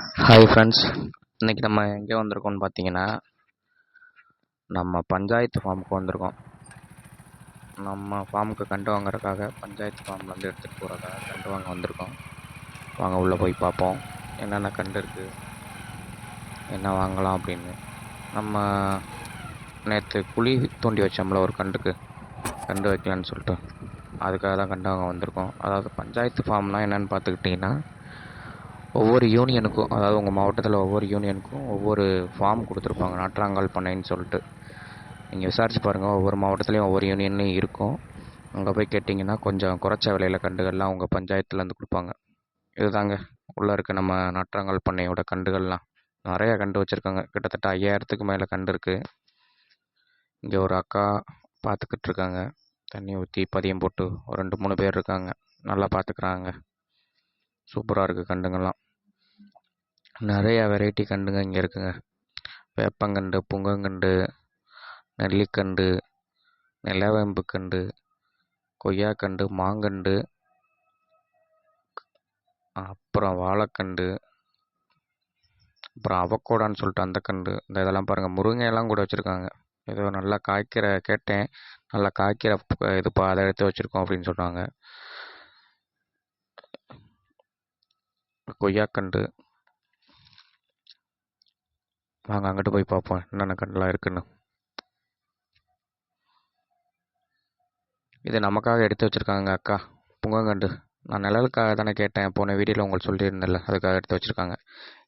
Hi friends இன்றைக்கி நம்ம எங்கே வந்திருக்கோம்னு பார்த்தீங்கன்னா நம்ம பஞ்சாயத்து ஃபார்முக்கு வந்திருக்கோம். நம்ம ஃபார்முக்கு கண்டு வாங்குறதுக்காக பஞ்சாயத்து ஃபார்ம்லேருந்து எடுத்துகிட்டு போகிறதா கண்டு வாங்க வந்திருக்கோம். வாங்க உள்ளே போய் பார்ப்போம். என்னென்ன கண்டு இருக்குது என்ன வாங்கலாம் அப்படின்னு. நம்ம நேற்று குழி தோண்டி வச்சோம்ல ஒரு கண்டுக்கு கண்டு வைக்கலான்னு சொல்லிட்டு. அதுக்காக தான் கண்டு வாங்க வந்திருக்கோம். அதாவது பஞ்சாயத்து ஃபார்ம்னால் என்னென்னு பார்த்துக்கிட்டிங்கன்னா ஒவ்வொரு யூனியனுக்கும் அதாவது உங்கள் மாவட்டத்தில் ஒவ்வொரு யூனியனுக்கும் ஒவ்வொரு ஃபார்ம் கொடுத்துருப்பாங்க. நாற்றாங்கால் பண்ணைன்னு சொல்லிட்டு. நீங்கள் விசாரிச்சு பாருங்கள் ஒவ்வொரு மாவட்டத்துலேயும் ஒவ்வொரு யூனியன்லேயும் இருக்கும். அங்கே போய் கேட்டிங்கன்னா கொஞ்சம் குறைச்ச விலையில் கண்டுகள்லாம் உங்கள் பஞ்சாயத்துலேருந்து கொடுப்பாங்க. இதுதாங்க உள்ளே இருக்க நம்ம நாற்றாங்கால் பண்ணையோட கண்டுகள்லாம் நிறையா கண்டு வச்சுருக்காங்க. கிட்டத்தட்ட ஐயாயிரத்துக்கு மேலே கண்டு இருக்குது இங்கே ஒரு அக்கா பார்த்துக்கிட்டு இருக்காங்க. தண்ணி ஊற்றி பதியம் போட்டு ஒரு ரெண்டு மூணு பேர் இருக்காங்க. நல்லா பார்த்துக்குறாங்க சூப்பராக இருக்குது கண்டுங்கள்லாம் நிறையா வெரைட்டி கண்டுங்க இங்கே இருக்குதுங்க வேப்பங்கன்று புங்கங்கன்று நெல்லிக்கன்று நிலவேம்பு கன்று கொய்யாக்கன்று மாங்கன்று அப்புறம் வாழைக்கன்று அப்புறம் அவக்கோடான்னு சொல்லிட்டு அந்த கன்று இந்த இதெல்லாம் பாருங்கள் முருங்கையெல்லாம் கூட வச்சுருக்காங்க. ஏதோ நல்லா காய்க்கிற கேட்டேன். நல்லா காய்க்கிற இது பா அதை எடுத்து வச்சுருக்கோம் அப்படின்னு சொன்னாங்க. கொய்யாக்கன்று வாங்க அங்கிட்டு போய் பார்ப்போம். என்னென்ன கண்டுலாம் இருக்குன்னு. இது நமக்காக எடுத்து வச்சுருக்காங்க அக்கா. புங்கங்கண்டு நான் நிழலுக்காக தானே கேட்டேன். போன வீடியோவில் உங்களுக்கு சொல்லியிருந்தேன்ல. அதுக்காக எடுத்து வச்சுருக்காங்க.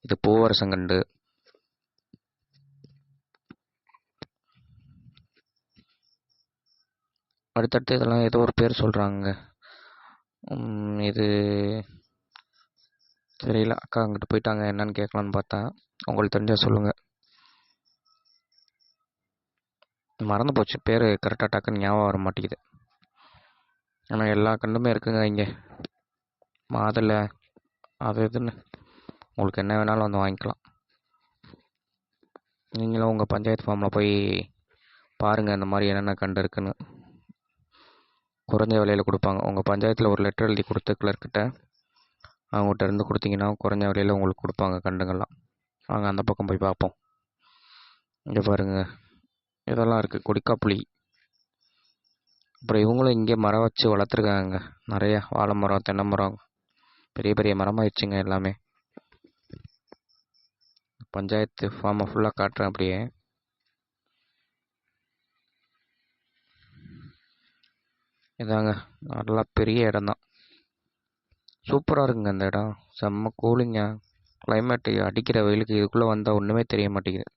இது பூவரசங்கண்டு அடுத்தடுத்து இதெல்லாம் ஏதோ ஒரு பேர் சொல்கிறாங்க இது தெரியல. அக்கா அங்கிட்டு போயிட்டாங்க. என்னன்னு கேட்கலான்னு பார்த்தேன். உங்களுக்கு தெரிஞ்சால் சொல்லுங்கள் மறந்து போச்சு பேர் கரெக்டாக டக்குன்னு ஞாபகம் வர மாட்டேங்குது. ஆனால் எல்லா கன்றுமே இருக்குங்க இங்கே. மாதுளை அது இதுன்னு. உங்களுக்கு என்ன வேணாலும் வந்து வாங்கிக்கலாம். நீங்களும் உங்கள் பஞ்சாயத்து ஃபார்மில் போய் பாருங்கள் இந்த மாதிரி என்னென்ன கண்டு இருக்குன்னு. குறைஞ்ச விலையில் கொடுப்பாங்க. உங்கள் பஞ்சாயத்தில் ஒரு லெட்டர் எழுதி கொடுத்து கிளர்கிட்ட அவங்ககிட்ட இருந்து கொடுத்தீங்கன்னா குறைஞ்ச விலையில் உங்களுக்கு கொடுப்பாங்க கண்டுங்கள்லாம். வாங்க அந்த பக்கம் போய் பார்ப்போம். இங்கே பாருங்கள் இதெல்லாம் இருக்குது கொடிக்காப்புளி அப்புறம் இவங்களும் இங்கே மரம் வச்சு வளர்த்துருக்காங்க. நிறைய வாழை மரம் தென்னை மரம். பெரிய பெரிய மரமாயிடுச்சுங்க எல்லாமே. பஞ்சாயத்து ஃபார்மை ஃபுல்லாக காட்டுறேன் அப்படியே. இதாங்க. நல்லா பெரிய இடம் தான் சூப்பராக இருக்குங்க அந்த இடம். செம்ம கூலிங்க கிளைமேட்டு அடிக்கிற வெயிலுக்கு இதுக்குள்ளே வந்தால் ஒன்றுமே தெரிய மாட்டேங்குது.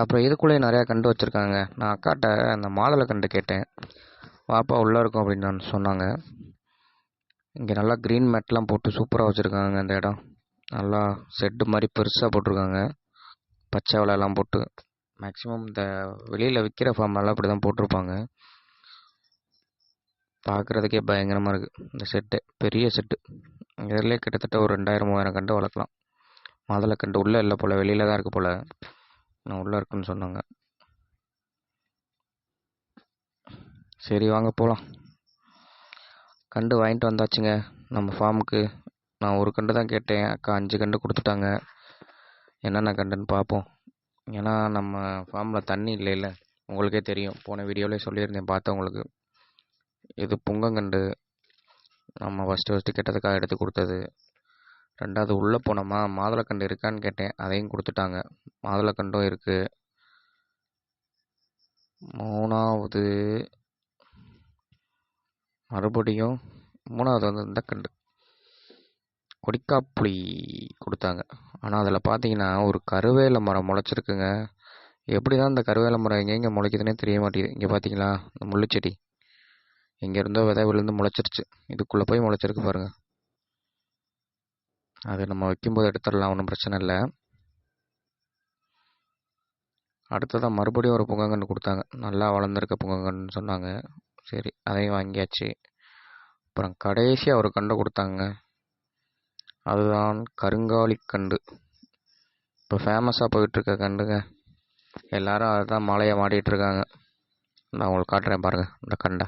அப்புறம் இதுக்குள்ளேயே நிறையா கண்டு வச்சுருக்காங்க. நான் அக்காட்ட அந்த மாதுளை கண்டு கேட்டேன். வாப்பா உள்ளே இருக்கும் அப்படின்னு சொன்னாங்க. இங்கே நல்லா க்ரீன் மேட்லாம் போட்டு சூப்பராக வச்சுருக்காங்க அந்த இடம். நல்லா செட்டு மாதிரி பெருசாக போட்டிருக்காங்க. பச்சை வலையெல்லாம் போட்டு. மேக்ஸிமம் இந்த வெளியில் விற்கிற ஃபார்ம்லலாம் இப்படி தான் போட்டிருப்பாங்க. பார்க்குறதுக்கே பயங்கரமாக இருக்குது இந்த செட்டு பெரிய செட்டு இதிலே கிட்டத்தட்ட ஒரு ரெண்டாயிரம் மூவாயிரம் கண்டு வளர்க்கலாம். மாதுளை கண்டு உள்ளே இல்லை போல் வெளியில் தான் இருக்குது போல். நான் உள்ளே இருக்குன்னு சொன்னாங்க. சரி வாங்க போகலாம் கண்டு வாங்கிட்டு வந்தாச்சுங்க. நம்ம ஃபார்முக்கு. நான் ஒரு கண்டு தான் கேட்டேன். அக்கா அஞ்சு கண்டு கொடுத்துட்டாங்க. என்னென்ன கண்டுன்னு பார்ப்போம். ஏன்னா நம்ம ஃபார்மில் தண்ணி இல்லைல்ல. உங்களுக்கே தெரியும். போன வீடியோவிலே சொல்லியிருந்தேன். பார்த்தவங்களுக்கு இது புங்கங்கண்டு. நம்ம ஃபஸ்ட்டு ஃபஸ்ட்டு கெட்டதுக்காக எடுத்து கொடுத்தது. ரெண்டாவது உள்ளே போனோமா? மாதுளக்கண்டு இருக்கான்னு கேட்டேன். அதையும் கொடுத்துட்டாங்க. மாதுளக்கண்டும் இருக்குது மூணாவது மறுபடியும் மூணாவது வந்து இந்த கண்டு. கொடிக்காப்புளி கொடுத்தாங்க. ஆனால் அதில் பார்த்தீங்கன்னா ஒரு கருவேல மரம் முளைச்சிருக்குங்க. எப்படி தான் இந்த கருவேல மரம் எங்கெங்கே முளைக்குதுன்னே தெரிய மாட்டேங்குது. இங்கே பார்த்தீங்களா இந்த முள்ளுச்செடி. எங்கே இருந்தோ விதை விழுந்து முளைச்சிருச்சு. இதுக்குள்ளே போய் முளைச்சிருக்கு பாருங்கள் அது நம்ம வைக்கும்போது எடுத்துடலாம் ஒன்றும் பிரச்சனை இல்லை. அடுத்ததாக மறுபடியும் ஒரு புங்கங்கன்று கொடுத்தாங்க. நல்லா வளர்ந்துருக்க புங்கங்கன்னு சொன்னாங்க. சரி அதையும் வாங்கியாச்சு. அப்புறம் கடைசியாக ஒரு கண்டை கொடுத்தாங்க. அதுதான் கருங்காலிக்கண்டு இப்போ ஃபேமஸாக போயிட்டுருக்க கண்டுங்க எல்லாரும் அதுதான் மலையை மாட்டிகிட்டு இருக்காங்க நான் உங்களுக்கு காட்டுறேன் பாருங்கள் இந்த கண்டை.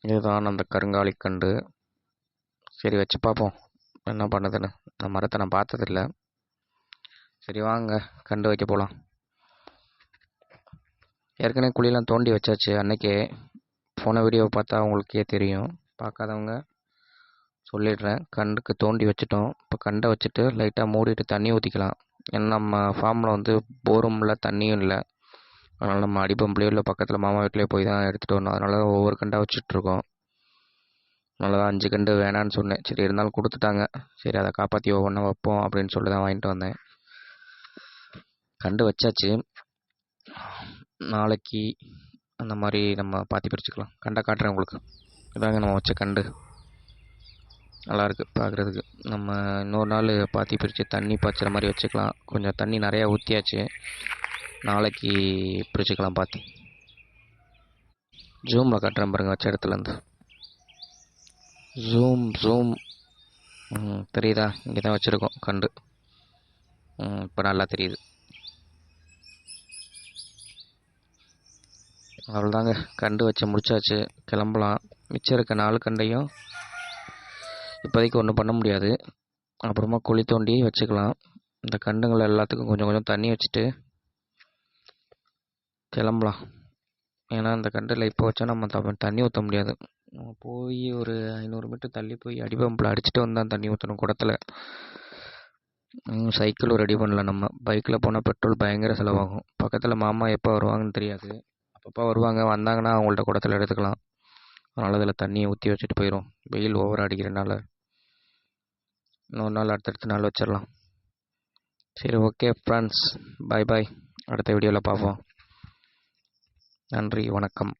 இதுதான் அந்த கருங்காலிக்கண்டு சரி வச்சு பார்ப்போம் என்ன பண்ணுதுன்னு. இந்த மரத்தை நான் பார்த்ததில்ல. சரி வாங்க. கண்டு வைக்க போகலாம் ஏற்கனவே குழிலாம் தோண்டி வச்சாச்சு. அன்னைக்கே போன வீடியோவை பார்த்தா உங்களுக்கே தெரியும். பார்க்காதவங்க சொல்லிடுறேன். கண்டுக்கு தோண்டி வச்சுட்டோம். இப்போ கண்டை வச்சுட்டு லைட்டாக மூடிட்டு தண்ணி ஊற்றிக்கலாம் ஏன்னா நம்ம ஃபார்மில் வந்து போரும் இல்லை தண்ணியும் இல்லை. அதனால் நம்ம அடிப்பம்புலையோ இல்லை பக்கத்தில் மாமா வீட்லேயோ போய் தான் எடுத்துகிட்டு வரணும். அதனால ஒவ்வொரு கண்டாக வச்சுட்ருக்கோம் அதனால அஞ்சு கண்டு வேணான்னு சொன்னேன். சரி இருந்தாலும் கொடுத்துட்டாங்க. சரி அதை காப்பாற்றி ஒவ்வொன்றா வைப்போம் அப்படின்னு சொல்லி தான் வாங்கிட்டு வந்தேன். கண்டு வச்சாச்சு. நாளைக்கு அந்த மாதிரி நம்ம பாத்தி பிரிச்சுக்கலாம். கண்டை காட்டுறேன் உங்களுக்கு. இதாங்க நம்ம வச்ச கண்டு. நல்லாயிருக்கு பார்க்குறதுக்கு நம்ம இன்னொரு நாள் பாத்தி பிரித்து தண்ணி பாய்ச்சுற மாதிரி வச்சுக்கலாம். கொஞ்சம் தண்ணி நிறையா ஊற்றியாச்சு நாளைக்கு பிரிச்சுக்கலாம் பாத்தி. ஜூமில் காட்டுறேன் பாருங்கள் வச்ச இடத்துலேருந்து. ஜூம் ஜூம் தெரியுதா? இங்கே தான் வச்சுருக்கோம் கண்டு. இப்போ நல்லா தெரியுது. அவ்வளோதாங்க கண்டு வச்சு முடிச்சாச்சு. கிளம்பலாம். மிச்சம் இருக்க நாலு கண்டையும் இப்போதைக்கு ஒன்றும் பண்ண முடியாது. அப்புறமா குழி தோண்டி வச்சுக்கலாம். இந்த கண்டுங்களை எல்லாத்துக்கும் கொஞ்சம் கொஞ்சம் தண்ணி வச்சுட்டு கிளம்பலாம். ஏன்னா அந்த கண்டில் இப்போ வச்சா நம்ம த- தண்ணி ஊற்ற முடியாது. நம்ம போய் ஒரு ஐநூறு மீட்டர் தள்ளி போய் அடிபம்பில் அடிச்சுட்டு வந்தால் தண்ணி ஊற்றணும் குடத்துல. சைக்கிளும் ரெடி பண்ணல நம்ம. பைக்கில் போனால் பெட்ரோல் பயங்கர செலவாகும். பக்கத்தில் மாமா எப்போ வருவாங்கன்னு தெரியாது. அப்பப்போ வருவாங்க. வந்தாங்கன்னா அவங்கள்ட்ட குடத்துல எடுத்துக்கலாம். அதனால் அதில் தண்ணியை ஊற்றி வச்சுட்டு போயிடும் வெயில் ஓவர் அடிக்கிறனால. இன்னொரு நாள் அடுத்தடுத்த நாள் வச்சிடலாம் சரி ஓகே ஃப்ரெண்ட்ஸ் பாய் பாய் அடுத்த வீடியோவில் பார்ப்போம் நன்றி வணக்கம்.